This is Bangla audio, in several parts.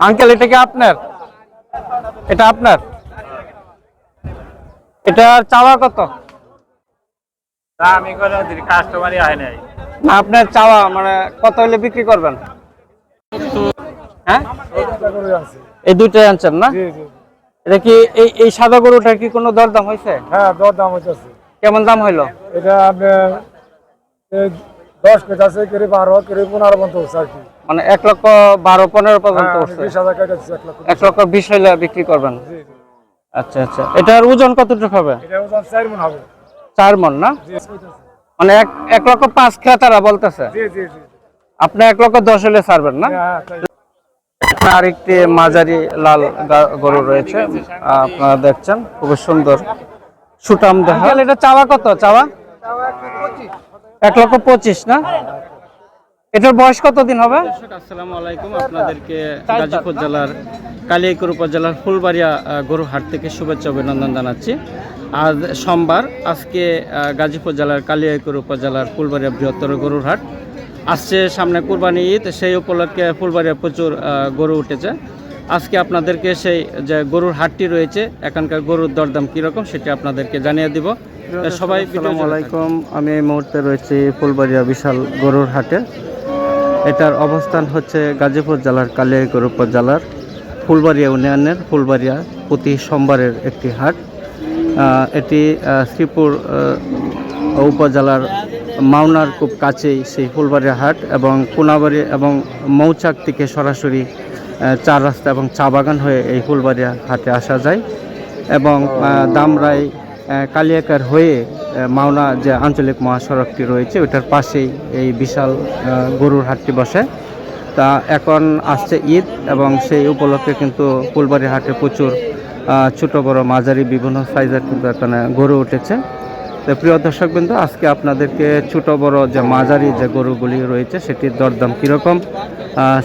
আঙ্কেল এটা কি আপনার? এটা আপনার? এটার চাওয়া কত? আমি কাস্টমারই হয় নাই। না আপনার চাওয়া মানে কত হলে বিক্রি করবেন? হ্যাঁ? এই দুইটাই আনছেন না? এটা কি এই এই সাদা গরুটার কি কোনো দরদাম হয়েছে? হ্যাঁ দর দাম হইতেছে। কেমন দাম হইল? এটা আপনার দশ কেজি আছে কেড়ে বারো কেড়ে পনেরো পর্যন্ত হচ্ছে আর কি। মানে এক লক্ষ বারো পনেরো পর্যন্ত হ্যাঁ, এক লক্ষ বিশ হইলে বিক্রি করবেন। আচ্ছা আচ্ছা। এটার ওজন কতটুকু হবে? চার মন না? মানে এক এক লক্ষ পাঁচ ক্রেতারা বলতেছে। জি জি জি আপনি এক লক্ষ দশ হলে ছাড়বেন না? হ্যাঁ তাই। আর একটি মাঝারি লাল গরু রয়েছে। আপনারা দেখছেন খুব সুন্দর সুটাম দেখা এটা চাওয়া কত? চাওয়া? এক লক্ষ পঁচিশ না? এটার বয়স কতদিন হবে? আসসালামু আলাইকুম। আপনাদেরকে গাজীপুর জেলার কালিয়াকুর উপজেলার ফুলবাড়িয়া আহ, গরু হাট থেকে শুভেচ্ছা অভিনন্দন জানাচ্ছি। আজ সোমবার আজকে গাজীপুর জেলার কালিয়াকুর উপজেলার ফুলবাড়িয়া বৃহত্তর গরুর হাট আসছে সামনে কুরবানি ঈদ সেই উপলক্ষে ফুলবাড়িয়া প্রচুর আহ, গরু উঠেছে। আজকে আপনাদেরকে সেই যে গরুর হাটটি রয়েছে এখানকার গরুর দরদাম কীরকম সেটি আপনাদেরকে জানিয়ে দিব। সবাই আসসালামু আলাইকুম। আমি এই মুহূর্তে রয়েছি ফুলবাড়িয়া বিশাল গরুর হাটে। এটার অবস্থান হচ্ছে গাজীপুর জেলার কালিয়াকৈর উপজেলার ফুলবাড়িয়া ইউনিয়নের ফুলবাড়িয়া প্রতি সোমবারের একটি হাট। এটি শ্রীপুর উপজেলার মাওনার খুব কাছেই সেই ফুলবাড়িয়া হাট এবং কোনাবাড়ি এবং মৌচাক থেকে সরাসরি চার রাস্তা এবং চা বাগান হয়ে এই ফুলবাড়িয়া হাটে আসা যায় এবং দামরাই কালিয়াকার হয়ে মাওনা যে আঞ্চলিক মহাসড়কটি রয়েছে ওটার পাশেই এই বিশাল গরুর হাটটি বসে। তা এখন আসছে ঈদ এবং সেই উপলক্ষে কিন্তু ফুলবাড়ি হাটে প্রচুর ছোট, বড়, মাঝারি, বিভিন্ন সাইজের কিন্তু এখানে গরু উঠেছে। তো প্রিয় দর্শকবৃন্দ, আজকে আপনাদেরকে ছোট, বড় যে মাঝারি যে গরুগুলি রয়েছে, সেটির দরদাম কীরকম?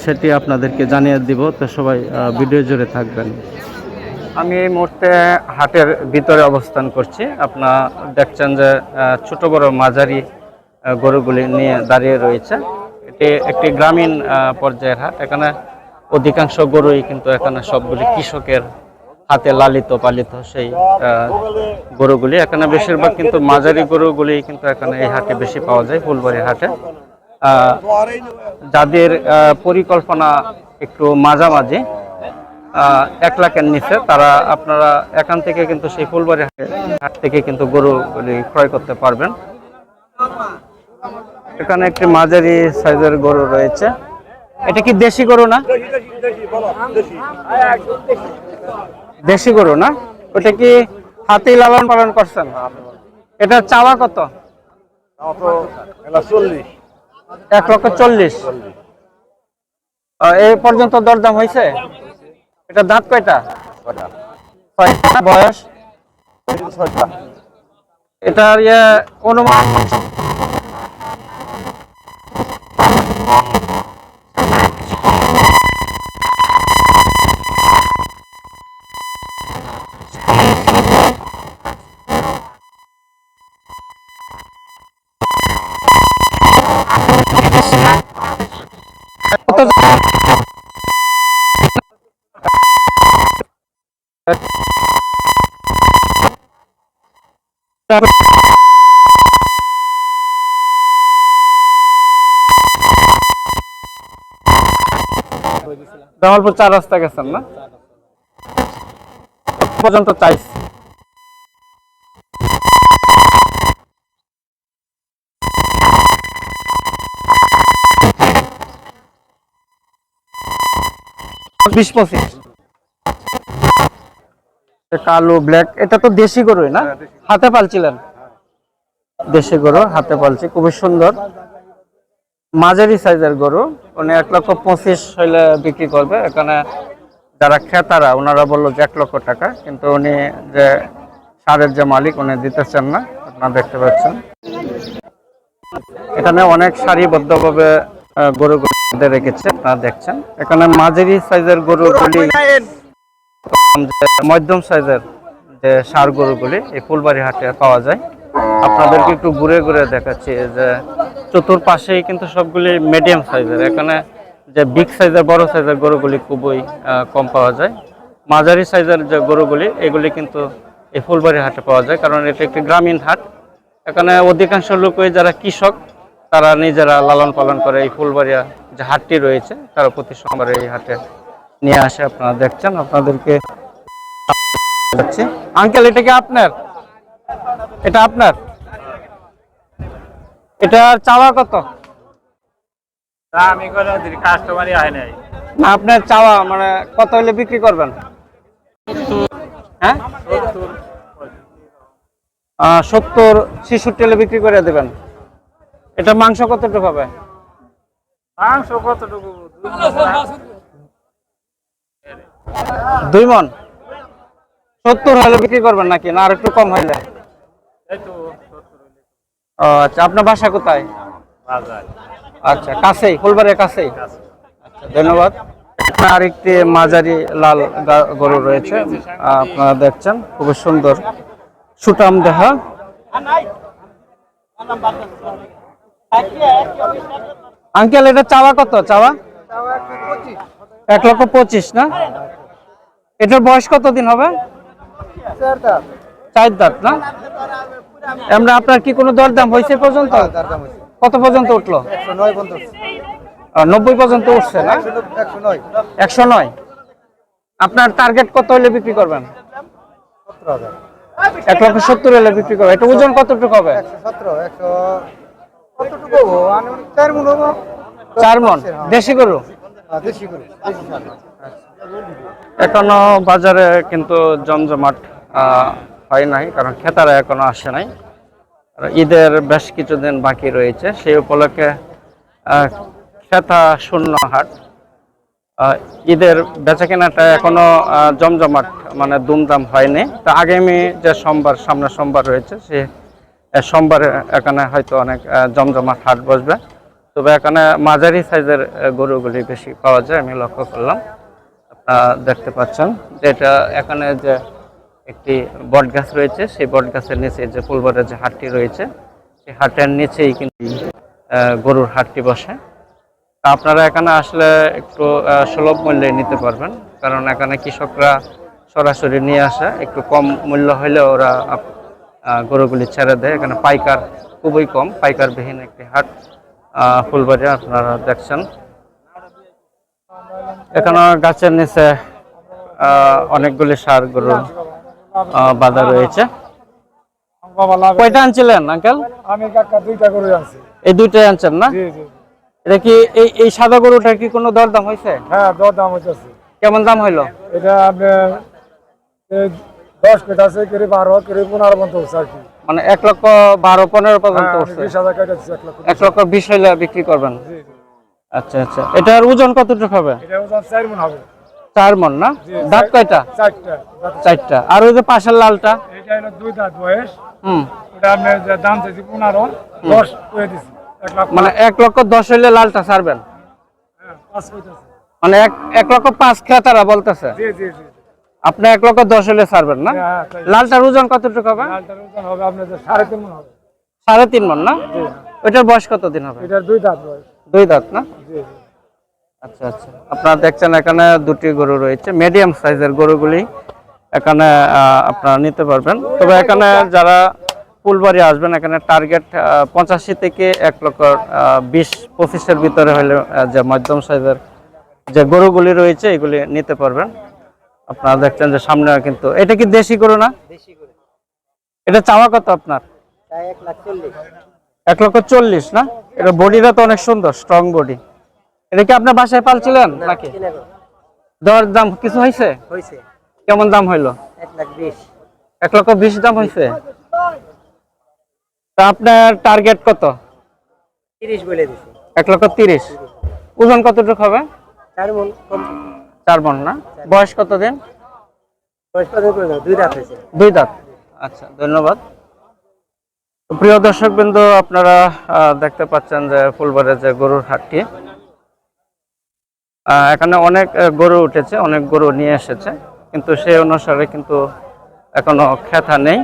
সেটি আপনাদেরকে জানিয়ে দিব। তো সবাই ভিডিও জুড়ে থাকবেন। আমি এই মুহূর্তে হাটের ভিতরে অবস্থান করছি। আপনারা দেখছেন যে ছোট বড় মাঝারি গরুগুলি নিয়ে দাঁড়িয়ে রয়েছে। এটি একটি গ্রামীণ পর্যায়ের হাট। এখানে অধিকাংশ গরুই কিন্তু এখানে সবগুলি কৃষকের হাতে লালিত, পালিত সেই গরুগুলি। এখানে বেশিরভাগ কিন্তু মাঝারি গরুগুলি কিন্তু এখানে এই হাটে বেশি পাওয়া যায়, ফুলবাড়ি হাটে। যাদের পরিকল্পনা একটু মাঝামাঝি এক লাখের নিচে তারা আপনারা এখান থেকে কিন্তু সেই ফুলবাড়ি হাটে- থেকে কিন্তু গরু ক্রয় করতে পারবেন। এখানে একটি মাঝারি সাইজের গরু রয়েছে। এটা কি দেশি গরু না? দেশি গরু না? ওটা কি হাতেই লালন পালন করছেন? এটা চাওয়া কত? এক লক্ষ চল্লিশ। এই পর্যন্ত দরদাম হয়েছে? এটা দাঁত কয়টা? ছয়টা। বয়স? এটার ইয়ে অনুমান জামালপুর চার রাস্তা গেছেন না? পর্যন্ত চাইছি বিশ পঁচিশ। কালো ব্ল্যাক এটা তো দেশি গরুই না? হাতে পালছিলেন? দেশি গরু হাতে পালছি খুবই সুন্দর। মাঝারি সাইজের গরু উনি এক লক্ষ পঁচিশ হইলে বিক্রি করবে। এখানে যারা ক্রেতারা ওনারা বলল যে এক লক্ষ টাকা কিন্তু উনি যে সারের যে মালিক উনি দিতেছেন না আপনারা দেখতে পাচ্ছেন। এখানে অনেক সারিবদ্ধভাবে গরু রেখেছে আপনারা দেখছেন। এখানে মাঝারি সাইজের গরুগুলি মধ্যম সাইজের যে সার গরুগুলি, এই ফুলবাড়ি হাটে পাওয়া যায়। আপনাদেরকে একটু ঘুরে ঘুরে দেখাচ্ছি যে চতুর্পাশেই কিন্তু সবগুলি মিডিয়াম সাইজের এখানে যে বিগ সাইজের বড় সাইজের গরুগুলি খুবই কম পাওয়া যায়। মাঝারি সাইজের যে গরুগুলি, এগুলি কিন্তু এই ফুলবাড়ি হাটে পাওয়া যায়, কারণ এটা একটি গ্রামীণ হাট। এখানে অধিকাংশ লোকই যারা কৃষক, তারা নিজেরা লালন পালন করে এই ফুলবাড়িয়া যে হাটটি রয়েছে, তারা প্রতি সোমবার এই হাটে নিয়ে আসে। আপনারা দেখছেন, আপনাদেরকে আঙ্কেল এটা কি আপনার? এটা আপনার? এটার চাওয়া কত? আমি কাস্টমারই হয় নাই। না আপনার চাওয়া মানে কত হলে বিক্রি করবেন? হ্যাঁ? সত্তর ছেষট্টি হলে বিক্রি করে দেবেন। এটা মাংস কতটুকু হবে? মাংস কতটুকু? দুই মন? সত্তর হলে বিক্রি করবেন নাকি? না আর একটু কম হইলে? এই তো সত্তর হইলে ও আচ্ছা আপনার বাসা কোথায়? বাজার। আচ্ছা কাছেই ফুলবাড়ির কাছেই? কাছে। আচ্ছা ধন্যবাদ। আর একটি মাঝারি লাল গরু রয়েছে আপনারা দেখছেন খুবই সুন্দর সুটাম দেহা। আঙ্কেল এটা চাওয়া কত? চাওয়া? এক লক্ষ পঁচিশ না? এটার বয়স কত দিন হবে? চার দাঁত। না? আমরা আপনার কি কোনো দরদাম হয়েছে পর্যন্ত? কত পর্যন্ত উঠল? নব্বই পর্যন্ত উঠছে না? একশো নয় আপনার টার্গেট কত হলে বিক্রি করবেন? এক লক্ষ সত্তর হলে বিক্রি করবেন। এটা ওজন কতটুকু হবে? চার মন দেশি গরু। এখনও বাজারে কিন্তু জমজমাট হয় নাই, কারণ খেতারা এখনও আসে নাই। ঈদের বেশ কিছুদিন বাকি রয়েছে। সেই উপলক্ষে খেতা শূন্য হাট। ঈদের বেচা কেনাটা এখনও জমজমাট মানে দুমদাম হয়নি। তো আগামী যে সোমবার, সামনে সোমবার রয়েছে, সে সোমবারে এখানে হয়তো অনেক জমজমাট হাট বসবে। তবে এখানে মাঝারি সাইজের গরুগুলি বেশি পাওয়া যায়, আমি লক্ষ্য করলাম। আপনারা দেখতে পাচ্ছেন, যেটা এখানে যে একটি বট গাছ রয়েছে। সেই বট গাছের নিচে যে ফুলবাড়ির যে হাটটি রয়েছে, সেই হাটের নিচেই কিন্তু গরুর হাটটি বসে। আপনারা এখানে আসলে একটু সুলভ মূল্যে নিতে পারবেন। কারণ এখানে কৃষকরা সরাসরি নিয়ে আসে। একটু কম মূল্য হলে ওরা গরুগুলি ছেড়ে দেয়। এখানে পাইকার খুবই কম, পাইকারবিহীন একটি হাট ফুলবাড়ি আপনারা দেখছেন। এখানে গাছের নিচে অনেকগুলি সার গরু বাঁধা রয়েছে। কয়টা আনছিলেন আঙ্কেল? আমি কাকা দুইটা করে আনছি। এই দুইটাই আনছেন না? এটা কি এই এই সাদা গরুটা কি কোনো দরদাম হয়েছে? হ্যাঁ হচ্ছে কেমন দাম হইল? এটা আপনার দশ কেট আছে কেড়ে বারো কেড়ে পনেরো পর্যন্ত হচ্ছে আর কি। মানে এক লক্ষ বারো পনেরো পর্যন্ত হ্যাঁ, দিচ্ছি এক লক্ষ বিশ হইলে বিক্রি করবেন। আচ্ছা আচ্ছা। এটার ওজন কতটুকু হবে? এটা ওজন চার মন হবে। চার মন না? দাঁত কয়টা? চারটা। চারটা। আর ওই যে পাশের লালটা? এটা হলো দুই দাঁত বয়স। হুম। ওটা আপনার যে দাম চাইছি পনেরো দশ করে দিছি। মানে এক লক্ষ দশ হইলে লালটা ছাড়বেন? হ্যাঁ, মানে এক এক লক্ষ পাঁচ ক্রেতারা বলতেছে? আপনি এক লক্ষ দশ হইলে ছাড়বেন না? হ্যাঁ লালটার ওজন কতটুকু হবে? লালটার ওজন হবে আপনার সাড়ে তিন মন হবে। সাড়ে তিন মন না? ওইটার বয়স কতদিন হবে? এটার দুই দাঁত বয়স। দুই দাঁত না? আচ্ছা আচ্ছা। আপনারা দেখছেন এখানে দুটি গরু রয়েছে মিডিয়াম সাইজের গরুগুলি এখানে আপনারা নিতে পারবেন। তবে এখানে যারা ফুলবাড়ি আসবেন এখানে টার্গেট পঁচাশি থেকে এক লক্ষ বিশ পঁচিশের ভিতরে হলে যে মধ্যম সাইজের যে গরুগুলি রয়েছে এগুলি নিতে পারবেন। আপনারা দেখছেন যে সামনে কিন্তু এটা কি দেশি গরু না? এটা চাওয়া কত আপনার? এক লক্ষ চল্লিশ না? এটা বডিটা তো অনেক সুন্দর স্ট্রং বডি এটা কি আপনার বাসায় পালছিলেন? নাকি? দর দাম কিছু হয়েছে? কেমন দাম হইল? এক লক্ষ বিশ দাম হয়েছে? তা আপনার টার্গেট কত? তিরিশ বলে দিছি। এক লক্ষ তিরিশ। ওজন কতটুকু হবে? চার মন না? বয়স কত দিন দুই দাঁত আচ্ছা ধন্যবাদ। প্রিয় দর্শক বিন্দু আপনারা দেখতে পাচ্ছেন যে ফুলবাড়ির যে গরুর হাটটি এখানে অনেক গরু উঠেছে, অনেক গরু নিয়ে এসেছে, কিন্তু সে অনুসারে কিন্তু এখনও খেতা নেই।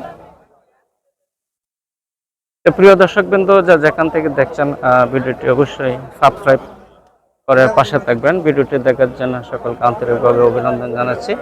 প্রিয় দর্শক বিন্দু যা যেখান থেকে দেখছেন ভিডিওটি অবশ্যই সাবস্ক্রাইব করে পাশে থাকবেন। ভিডিওটি দেখার জন্য সকলকে আন্তরিকভাবে অভিনন্দন জানাচ্ছি।